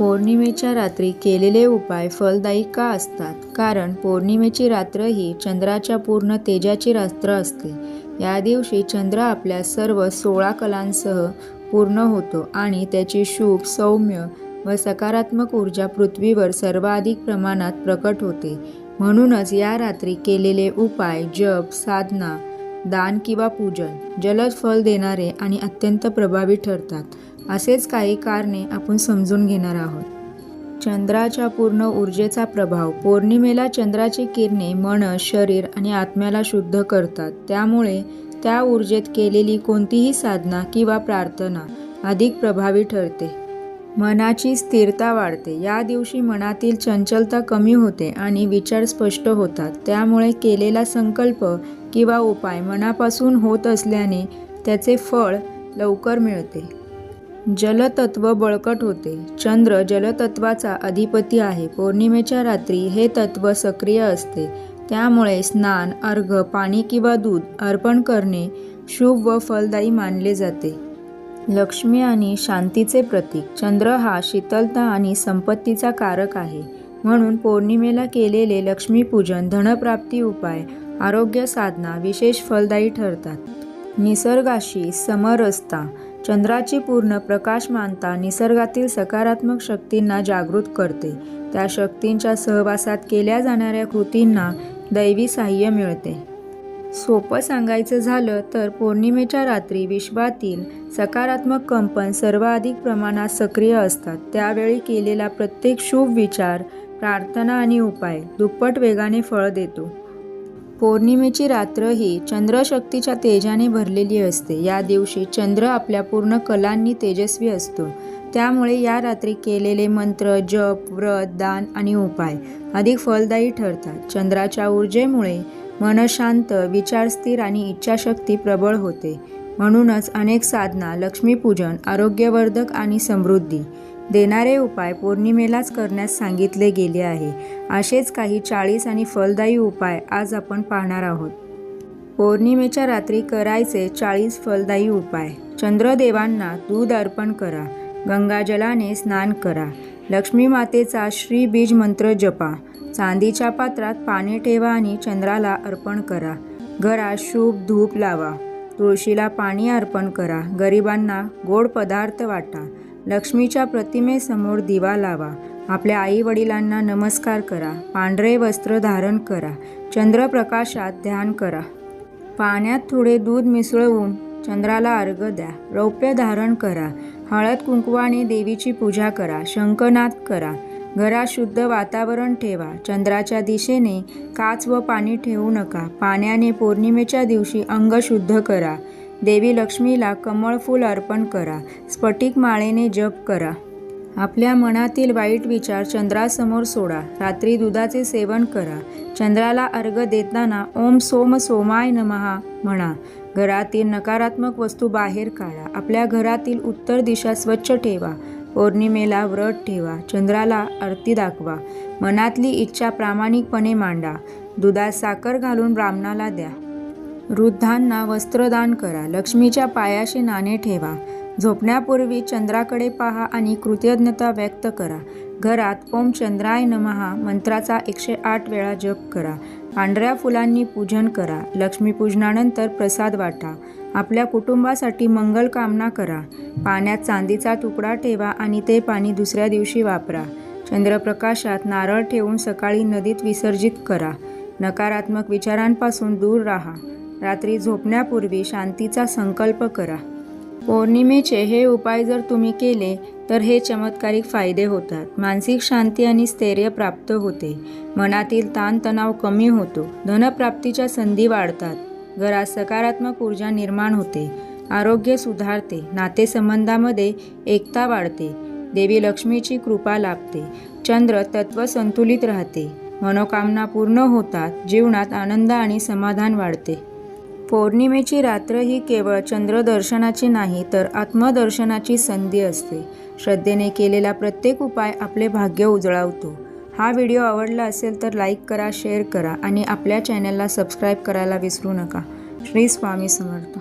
पौर्णिमेच्या रात्री केलेले उपाय फलदायी का असतात? कारण पौर्णिमेची रात्र ही चंद्राच्या पूर्ण तेजाची रात्र असते. या दिवशी चंद्र आपल्या सर्व सोळा कलांसह पूर्ण होतो आणि त्याची शुभ सौम्य व सकारात्मक ऊर्जा पृथ्वीवर सर्वाधिक प्रमाणात प्रकट होते. म्हणूनच या रात्री केलेले उपाय जप साधना दान किंवा पूजन जलद फल देणारे आणि अत्यंत प्रभावी ठरतात. असेच काही कारणे आपण समजून घेणार आहोत. चंद्राच्या पूर्ण ऊर्जेचा प्रभाव पौर्णिमेला चंद्राची किरणे मन शरीर आणि आत्म्याला शुद्ध करतात. त्यामुळे त्या ऊर्जेत केलेली कोणतीही साधना किंवा प्रार्थना अधिक प्रभावी ठरते. मनाची स्थिरता वाढते. या दिवशी मनातील चंचलता कमी होते आणि विचार स्पष्ट होतात. त्यामुळे केलेला संकल्प किंवा उपाय मनापासून होत असल्याने त्याचे फळ लवकर मिळते. जलतत्व बळकट होते. चंद्र जलतत्वाचा अधिपती आहे. पौर्णिमेच्या रात्री हे तत्व सक्रिय असते. त्यामुळे स्नान अर्घ पाणी किंवा दूध अर्पण करणे शुभ व फलदायी मानले जाते. लक्ष्मी आणि शांतीचे प्रतीक. चंद्र हा शीतलता आणि संपत्तीचा कारक आहे. म्हणून पौर्णिमेला केलेले लक्ष्मीपूजन धनप्राप्ती उपाय आरोग्य साधना विशेष फलदायी ठरतात. निसर्गाशी समरसता. चंद्राची पूर्ण प्रकाशमानता निसर्गातील सकारात्मक शक्तींना जागृत करते. त्या शक्तींच्या सहवासात केल्या जाणाऱ्या कृतींना दैवी साह्य मिळते. सोपं सांगायचं झालं तर पौर्णिमेच्या रात्री विश्वातील सकारात्मक कंपन सर्वाधिक प्रमाणात सक्रिय असतात. त्यावेळी केलेला प्रत्येक शुभ विचार प्रार्थना आणि उपाय दुप्पट वेगाने फळ देतो. पौर्णिमेची रात्र ही चंद्रशक्तीच्या तेजाने भरलेली असते. या दिवशी चंद्र आपल्या पूर्ण कलांनी तेजस्वी असतो. त्यामुळे या रात्री केलेले मंत्र जप व्रत दान आणि उपाय अधिक फलदायी ठरतात. चंद्राच्या ऊर्जेमुळे मनशांत विचार स्थिर आणि इच्छाशक्ती प्रबळ होते. म्हणूनच अनेक साधना लक्ष्मीपूजन आरोग्यवर्धक आणि समृद्धी देणारे उपाय पौर्णिमेलाच करण्यास सांगितले गेले आहे. असेच काही चाळीस आणि फलदायी उपाय आज आपण पाहणार आहोत. पौर्णिमेच्या रात्री करायचे चाळीस फलदायी उपाय. चंद्रदेवांना दूध अर्पण करा. गंगाजलाने स्नान करा. लक्ष्मी मातेचा श्री मंत्र जपा. चांदीच्या पात्रात पाणी ठेवा आणि चंद्राला अर्पण करा. घरात शुभ धूप लावा. तुळशीला पाणी अर्पण करा. गरिबांना गोड पदार्थ वाटा. लक्ष्मीच्या प्रतिमेसमोर दिवा लावा. आपल्या आई वडिलांना नमस्कार करा. पांढरे वस्त्र धारण करा. चंद्रप्रकाशात ध्यान करा. पाण्यात थोडे दूध मिसळवून चंद्राला अर्घ द्या. रौप्य धारण करा. हळद कुंकवाने देवीची पूजा करा. शंखनाद करा. घरात शुद्ध वातावरण ठेवा. चंद्राच्या दिशेने काच व पाणी ठेवू नका. पाण्याने पौर्णिमेच्या दिवशी अंग शुद्ध करा. देवी लक्ष्मीला कमळ फूल अर्पण करा. स्फटिक माळेने जप करा. आपल्या मनातील वाईट विचार चंद्रासमोर सोडा. रात्री दुधाचे सेवन करा. चंद्राला अर्घ देताना ओम सोम सोमाय नमहा म्हणा. घरातील नकारात्मक वस्तू बाहेर काढा. आपल्या घरातील उत्तर दिशा स्वच्छ ठेवा. पौर्णिमेला व्रत ठेवा. चंद्राला आरती दाखवा. मनातली इच्छा प्रामाणिकपणे मांडा. दुधात साखर घालून ब्राह्मणाला द्या. वृद्धांना वस्त्रदान करा. लक्ष्मीच्या पायाशी नाणे ठेवा. झोपण्यापूर्वी चंद्राकडे पहा आणि कृतज्ञता व्यक्त करा. घरात ओम चंद्राय नमहा मंत्राचा एकशे आठ वेळा जप करा. पांढऱ्या फुलांनी पूजन करा. लक्ष्मीपूजनानंतर प्रसाद वाटा. आपल्या कुटुंबासाठी मंगल कामना करा. पाण्यात चांदीचा तुकडा ठेवा आणि ते पाणी दुसऱ्या दिवशी वापरा. चंद्रप्रकाशात नारळ ठेवून सकाळी नदीत विसर्जित करा. नकारात्मक विचारांपासून दूर राहा. रात्री झोपण्यापूर्वी शांतीचा संकल्प करा. पौर्णिमेचे हे उपाय जर तुम्ही केले तर हे चमत्कारिक फायदे होतात. मानसिक शांती आणि स्थैर्य प्राप्त होते. मनातील ताणतणाव कमी होतो. धनप्राप्तीच्या संधी वाढतात. घरात सकारात्मक ऊर्जा निर्माण होते. आरोग्य सुधारते. नातेसंबंधामध्ये एकता वाढते. देवी लक्ष्मीची कृपा लाभते. चंद्र तत्व संतुलित राहते. मनोकामना पूर्ण होतात. जीवनात आनंद आणि समाधान वाढते. पौर्णिमेची रात्र ही केवळ चंद्रदर्शनाची नाही तर आत्मदर्शनाची संधी असते. श्रद्धेने केलेला प्रत्येक उपाय आपले भाग्य उजळावतो. हा व्हिडिओ आवडला असेल तर लाईक करा शेअर करा आणि आपल्या चॅनलला सबस्क्राईब करायला विसरू नका. श्री स्वामी समर्थ.